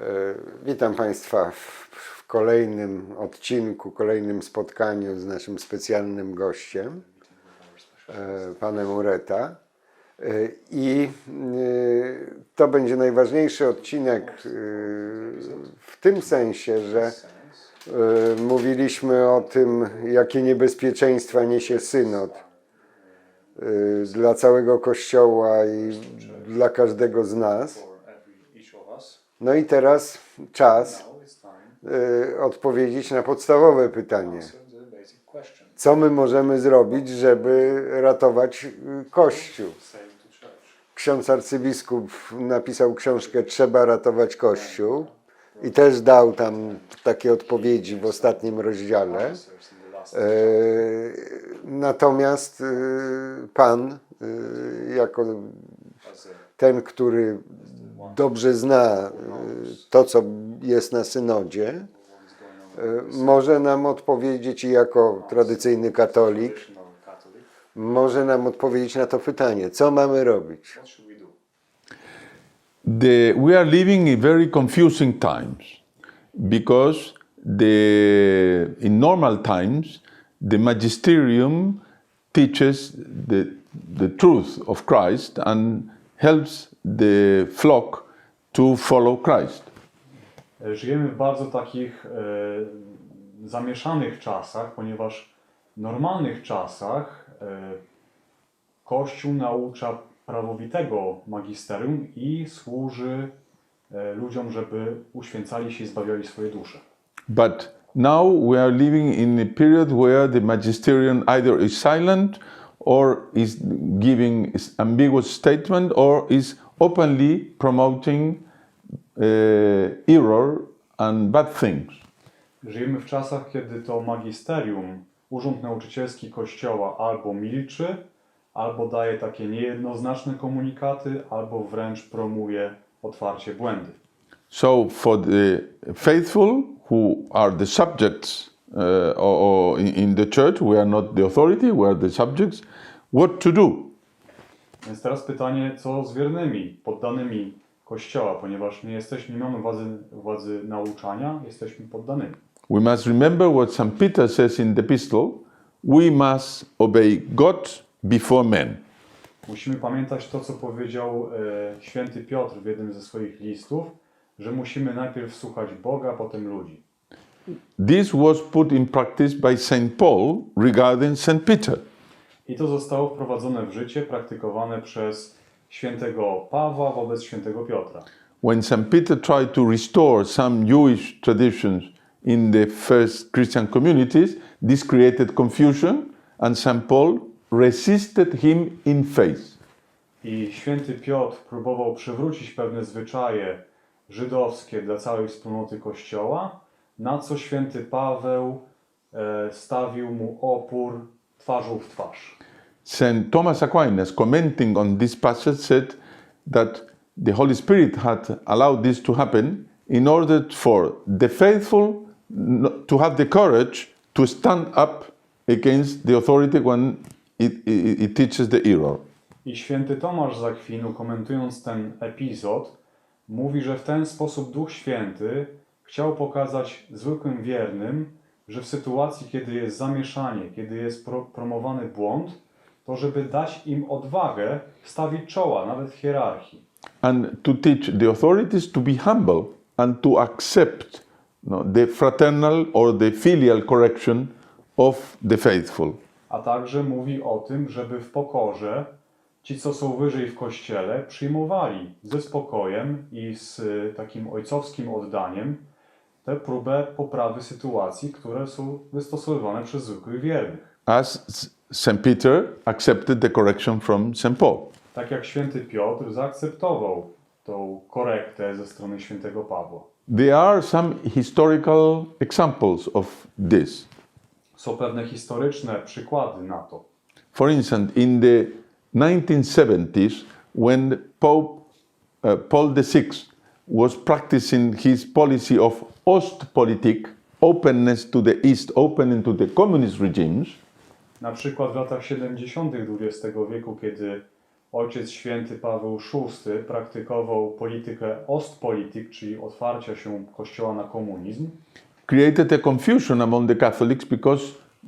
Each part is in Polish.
E, Witam Państwa w, kolejnym odcinku, kolejnym spotkaniu z naszym specjalnym gościem, e, panem Ureta. E, I to będzie najważniejszy odcinek w tym sensie, że mówiliśmy o tym, jakie niebezpieczeństwa niesie synod dla całego Kościoła i dla każdego z nas. for every each of us. No i teraz czas y, odpowiedzieć na podstawowe pytanie. Co my możemy zrobić, żeby ratować y, Kościół? Ksiądz arcybiskup napisał książkę Trzeba ratować Kościół i też dał tam takie odpowiedzi w ostatnim rozdziale. Y, Natomiast Pan, jako ten, który dobrze zna y, to, co jest na synodzie, y, może nam odpowiedzieć jako tradycyjny katolik, może nam odpowiedzieć na to pytanie, co mamy robić. The, we are living in very confusing times because the, in normal times the magisterium teaches the, the truth of Christ and helps the flock to follow Christ. Żyjemy w bardzo takich e, zamieszanych czasach, ponieważ w normalnych czasach e, Kościół naucza prawowitego magisterium i służy e, ludziom, żeby uświęcali się i zbawiali swoje dusze. But now we are living in a period where the magisterium either is silent or is giving ambiguous statement or is openly promoting uh, error and bad things. Żyjemy w czasach, kiedy to magisterium, urząd nauczycielski Kościoła albo milczy, albo daje takie niejednoznaczne komunikaty, albo wręcz promuje otwarcie błędy. So for the faithful who are the subjects uh, or, or in, the church, we are not the authority, we are the subjects. What to do? Więc teraz pytanie, co z wiernymi, poddanymi Kościoła, ponieważ nie jesteśmy, nie mamy władzy, władzy nauczania, jesteśmy poddanymi. We must remember what St. Peter says in the epistle we must obey God before men. Musimy pamiętać to, co powiedział e, święty Piotr w jednym ze swoich listów, że musimy najpierw słuchać Boga, potem ludzi. This was put in practice by St. Paul regarding St. Peter. I to zostało wprowadzone w życie, praktykowane przez świętego Pawła wobec świętego Piotra. When St. Peter tried to restore some Jewish traditions in the first Christian communities, this created confusion, and St. Paul resisted him in faith. I święty Piotr próbował przywrócić pewne zwyczaje żydowskie dla całej wspólnoty Kościoła, na co święty Paweł e, stawił mu opór twarzą w twarz. St. Thomas Aquinas, commenting on this passage, said that the Holy Spirit had allowed this to happen in order for the faithful to have the courage to stand up against the authority when it, it, it teaches the error. I święty Tomasz z Akwinu, komentując ten epizod, mówi, że w ten sposób Duch Święty chciał pokazać zwykłym wiernym, że w sytuacji, kiedy jest zamieszanie, kiedy jest pro, promowany błąd, to żeby dać im odwagę stawić czoła, nawet hierarchii. and to teach the authorities to be humble and to accept no, the fraternal or the filial correction of the faithful. A także mówi o tym, żeby w pokorze ci, co są wyżej w kościele, przyjmowali ze spokojem i z y, takim ojcowskim oddaniem tę próbę poprawy sytuacji, które są wystosowywane przez zwykłych wiernych. As St. Peter accepted the correction from St. Paul. Tak jak święty Piotr zaakceptował tą korektę ze strony świętego Pawła. There are some historical examples of this. Są pewne historyczne przykłady na to. For instance, in the 1970s, when Pope uh, Paul VI was practicing his policy of Ostpolitik, openness to the East, opening to the communist regimes, Na przykład w latach 70. XX wieku, kiedy Ojciec Święty Paweł VI praktykował politykę Ostpolitik, czyli otwarcia się Kościoła na komunizm, created a confusion among the Catholics because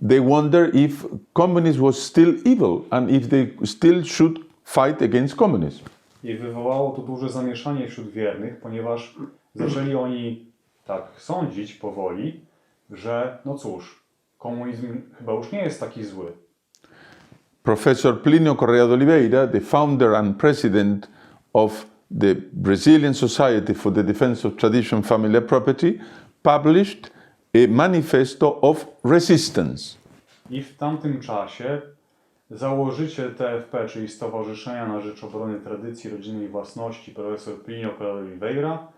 they wonder if communism was still evil and if they still should fight against communism. I wywołało to duże zamieszanie wśród wiernych, ponieważ zaczęli oni tak sądzić powoli, że no cóż, komunizm chyba już nie jest taki zły. Professor Plinio Correa de Oliveira, the founder and president of the Brazilian Society for the Defense of Tradition Family Property, published a manifesto of resistance. I w tamtym czasie założyciel TFP, czyli Stowarzyszenia na Rzecz Obrony Tradycji Rodzinnej Własności, profesor Plinio de Oliveira,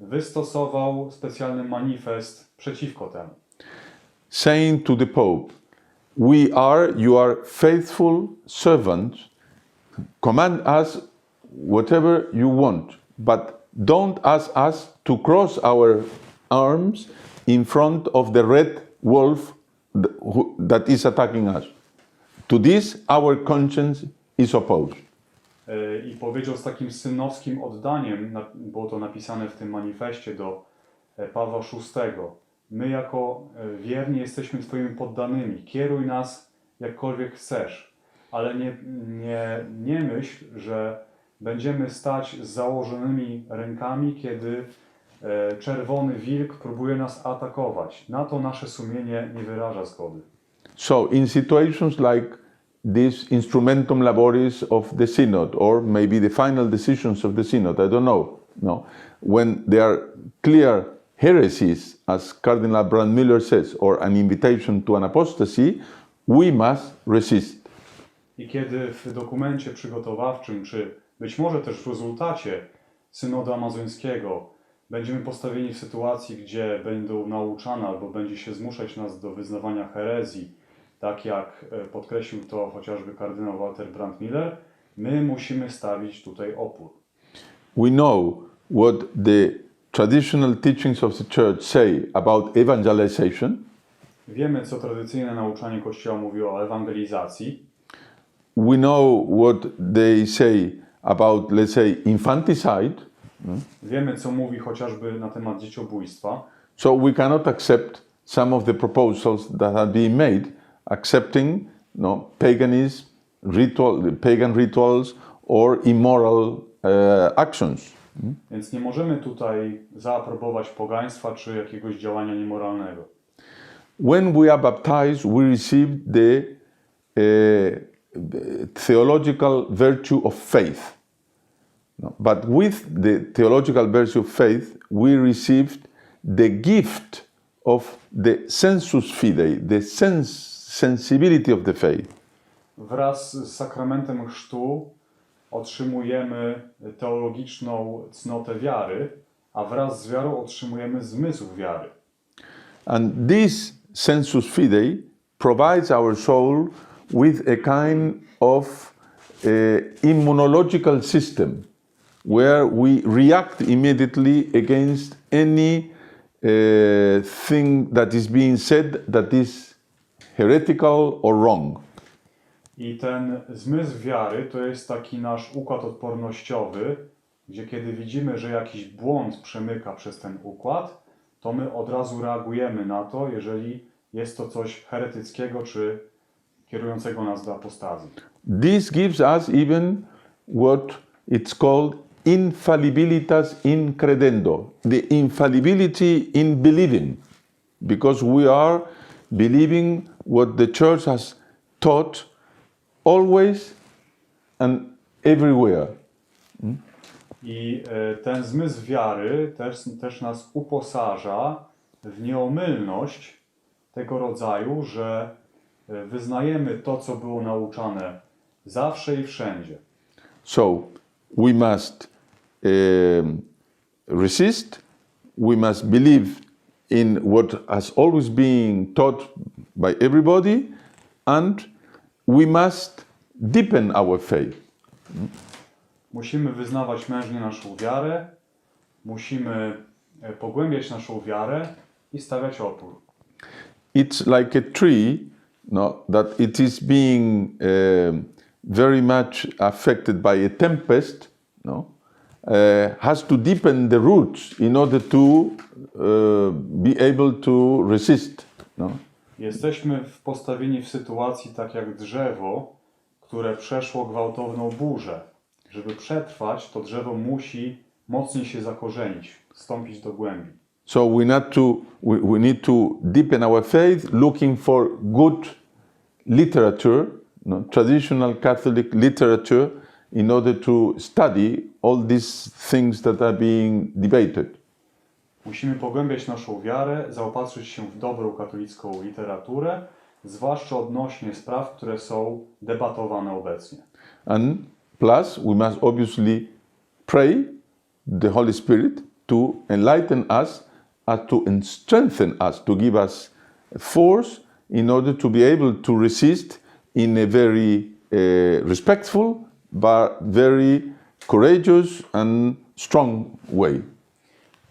wystosował specjalny manifest przeciwko temu. saying to the Pope, We are your faithful servants. Command us whatever you want, but don't ask us to cross our arms in front of the red wolf that is attacking us. To this, our conscience is opposed. E, I powiedział z takim synowskim oddaniem, było to napisane w tym manifestie do e, Pawła VI. My jako e, wierni jesteśmy Twoimi poddanymi. Kieruj nas jakkolwiek chcesz, ale nie, nie, nie myśl, że będziemy stać z założonymi rękami, kiedy czerwony wilk próbuje nas atakować. Na to nasze sumienie nie wyraża zgody. So, in situations like this instrumentum laboris of the synod, or maybe the final decisions of the synod, I don't know, no, when there are clear heresies, as Cardinal Brandmüller says, or an invitation to an apostasy, we must resist. I kiedy w dokumencie przygotowawczym, czy być może też w rezultacie synodu amazońskiego będziemy postawieni w sytuacji, gdzie będą nauczane albo będzie się zmuszać nas do wyznawania herezji, tak jak e, podkreślił to chociażby kardynał Walter Brandmiller, my musimy stawić tutaj opór. We know what the traditional teachings of the church say about evangelization. Wiemy, co tradycyjne nauczanie Kościoła mówi o ewangelizacji. We know what they say about, let's say, infanticide. Wiemy, co mówi chociażby na temat dzieciobójstwa. So we cannot accept some of the proposals that have been made, accepting no, paganism, ritual, pagan rituals, or immoral uh, actions. Więc nie możemy tutaj zaaprobować pogaństwa czy jakiegoś działania niemoralnego. When we are baptized, we receive the uh, theological virtue of faith. No, But with the theological virtue of faith, we received the gift of the sensus fidei, the sense, sensibility of the faith. Wraz z sakramentem chrztu otrzymujemy teologiczną cnotę wiary, a wraz z wiarą otrzymujemy zmysł wiary. And this sensus fidei provides our soul with a kind of uh, immunological system where we react immediately against any uh, thing that is being said that is heretical or wrong. I ten zmysł wiary to jest taki nasz układ odpornościowy, gdzie kiedy widzimy, że jakiś błąd przemyka przez ten układ, to my od razu reagujemy na to, jeżeli jest to coś heretyckiego czy kierującego nas do apostazji. This gives us even what it's called infallibilitas in credendo, the infallibility in believing, because we are believing what the church has taught always and everywhere. I e, ten zmysł wiary też, też nas uposaża w nieomylność tego rodzaju, że e, wyznajemy to, co było nauczane zawsze i wszędzie. So we must um, resist, we must believe in what has always been taught by everybody, and we must deepen our faith. Musimy wyznawać mężnie naszą wiarę, musimy pogłębiać naszą wiarę i stawiać opór. It's like a tree no, that it is being um very much affected by a tempest, no, uh, has to deepen the roots in order to uh, be able to resist. No? Jesteśmy w postawieni w sytuacji tak jak drzewo, które przeszło gwałtowną burzę. Żeby przetrwać, to drzewo musi mocniej się zakorzenić, wstąpić do głębi. So we need to we, we need to deepen our faith, looking for good literature, no, traditional Catholic literature, in order to study all these things that are being debated. Musimy pogłębiać naszą wiarę, zaopatrzyć się w dobrą katolicką literaturę, zwłaszcza odnośnie spraw, które są debatowane obecnie. And plus, we must obviously pray the Holy Spirit to enlighten us and to strengthen us, to give us force in order to be able to resist in a very uh, respectful but very courageous and strong way.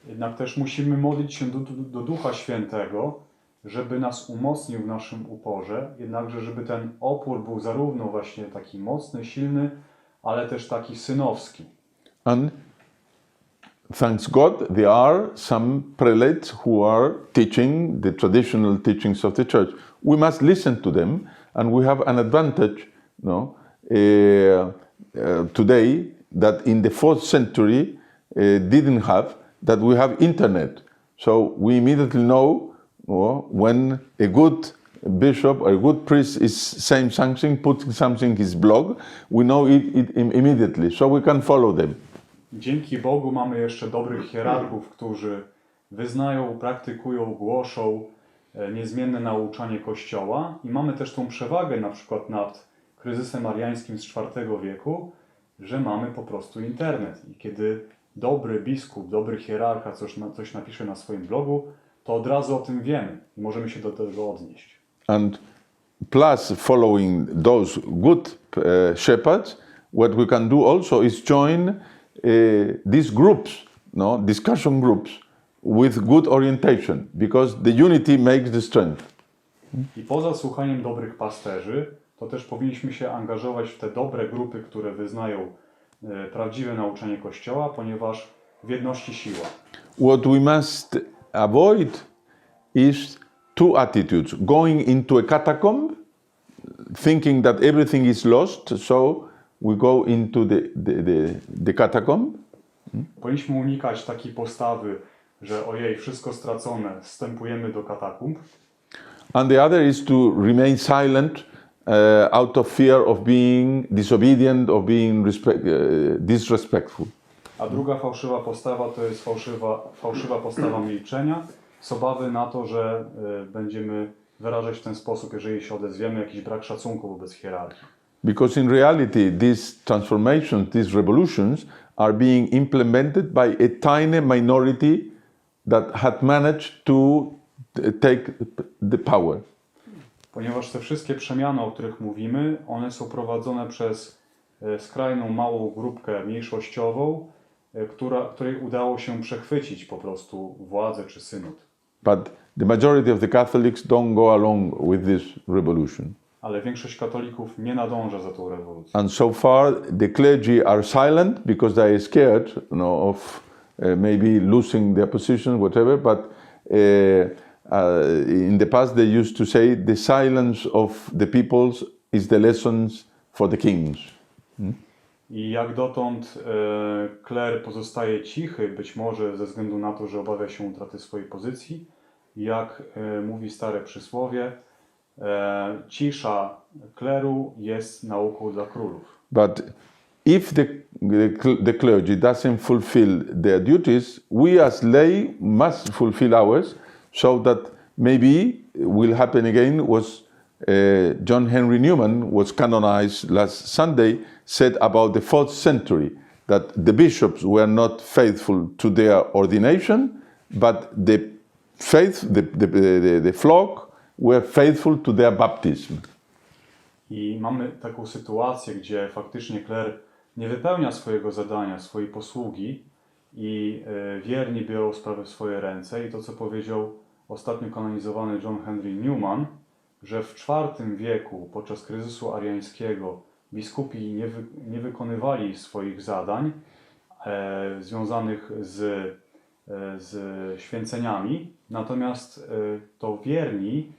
Jednak też musimy modlić się do, do, Ducha Świętego, żeby nas umocnił w naszym uporze, jednakże żeby ten opór był zarówno właśnie taki mocny, silny, ale też taki synowski. And thanks God, there are some prelates who are teaching the traditional teachings of the church. We must listen to them, and we have an advantage no, uh, uh, today that in the fourth century uh, didn't have, that we have internet. So we immediately know oh, when a good bishop or a good priest is saying something, putting something in his blog, we know it, it im- immediately, so we can follow them. Dzięki Bogu mamy jeszcze dobrych hierarchów, którzy wyznają, praktykują, głoszą e, niezmienne nauczanie Kościoła i mamy też tą przewagę na przykład nad kryzysem ariańskim z IV wieku, że mamy po prostu internet i kiedy dobry biskup, dobry hierarcha coś, coś napisze na swoim blogu, to od razu o tym wiemy i możemy się do tego odnieść. And plus following those good uh, shepherds, what we can do also is join uh, these groups, no discussion groups, with good orientation, because the unity makes the strength. I poza słuchaniem dobrych pasterzy, to też powinniśmy się angażować w te dobre grupy, które wyznają e, prawdziwe nauczanie Kościoła, ponieważ w jedności siła. What we must avoid is two attitudes: going into a catacomb, thinking that everything is lost, so we go into the the, the, the catacomb, Powinniśmy unikać takiej postawy, że ojej, wszystko stracone, wstępujemy do katakumb, And the other is to remain silent uh, out of fear of being disobedient, of being respect, uh, disrespectful. a druga fałszywa postawa to jest fałszywa, fałszywa postawa milczenia, z obawy na to, że e, będziemy wyrażać w ten sposób, jeżeli się odezwiemy, jakiś brak szacunku wobec hierarchii. Because in reality, these transformations, these revolutions are being implemented by a tiny minority that had managed to take the power. Ponieważ te wszystkie przemiany, o których mówimy, one są prowadzone przez e, skrajną małą grupkę mniejszościową, e, która, której udało się przechwycić po prostu władzę czy synod. But the majority of the Catholics don't go along with this revolution. Ale większość katolików nie nadąża za tą rewolucją. And so far, the clergy are silent because they are scared you know, of uh, maybe losing their position, whatever. But uh, uh, in the past, they used to say the silence of the peoples is the lessons for the kings. I jak dotąd e, kler pozostaje cichy, być może ze względu na to, że obawia się utraty swojej pozycji, jak e, mówi stare przysłowie, e, cisza kleru jest nauką dla królów. But if the, the, the clergy doesn't fulfill their duties, we as lay must fulfill ours so that maybe will happen again was uh, John Henry Newman was canonized last Sunday said about the fourth century that the bishops were not faithful to their ordination, but the faith, the, the, the, the flock were faithful to their baptism. I mamy taką sytuację, gdzie faktycznie kler nie wypełnia swojego zadania, swojej posługi i wierni biorą sprawę w swoje ręce. I to, co powiedział ostatnio kanonizowany John Henry Newman, że w IV wieku, podczas kryzysu ariańskiego, biskupi nie, wy, nie wykonywali swoich zadań e, związanych z, e, z święceniami, natomiast e, to wierni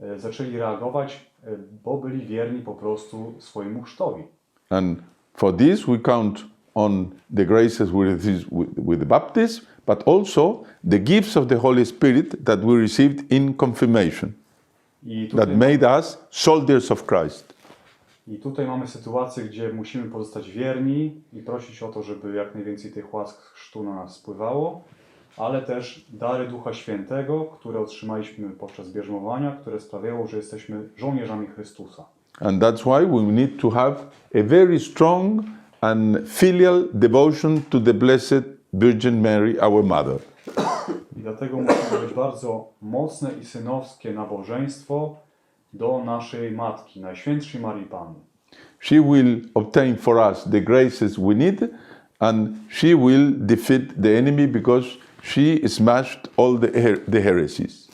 e, zaczęli reagować, e, bo byli wierni po prostu swojemu chrztowi. And for this, we count on the graces receive with, with baptism, but also the gifts of the Holy Spirit that we received in confirmation, that made us soldiers of Christ. I tutaj mamy sytuację, gdzie musimy pozostać wierni i prosić o to, żeby jak najwięcej tych łask chrztu na nas spływało, ale też dary Ducha Świętego, które otrzymaliśmy podczas bierzmowania, które sprawiają, że jesteśmy żołnierzami Chrystusa. And that's why we need to have a very strong and filial devotion to the Blessed Virgin Mary, our Mother. I dlatego musimy mieć bardzo mocne i synowskie nabożeństwo do naszej Matki, Najświętszej Marii Panny. She will obtain for us the graces we need, and she will defeat the enemy because she smashed all the, her- the heresies.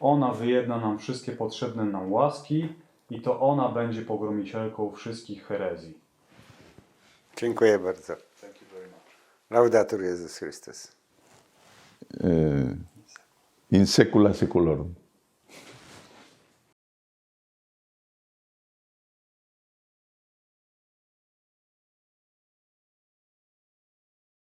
Ona wyjedna nam wszystkie potrzebne nam łaski i to ona będzie pogromicielką wszystkich herezji. Dziękuję bardzo. Laudatur Jezus Chrystus. Uh, in secula seculorum.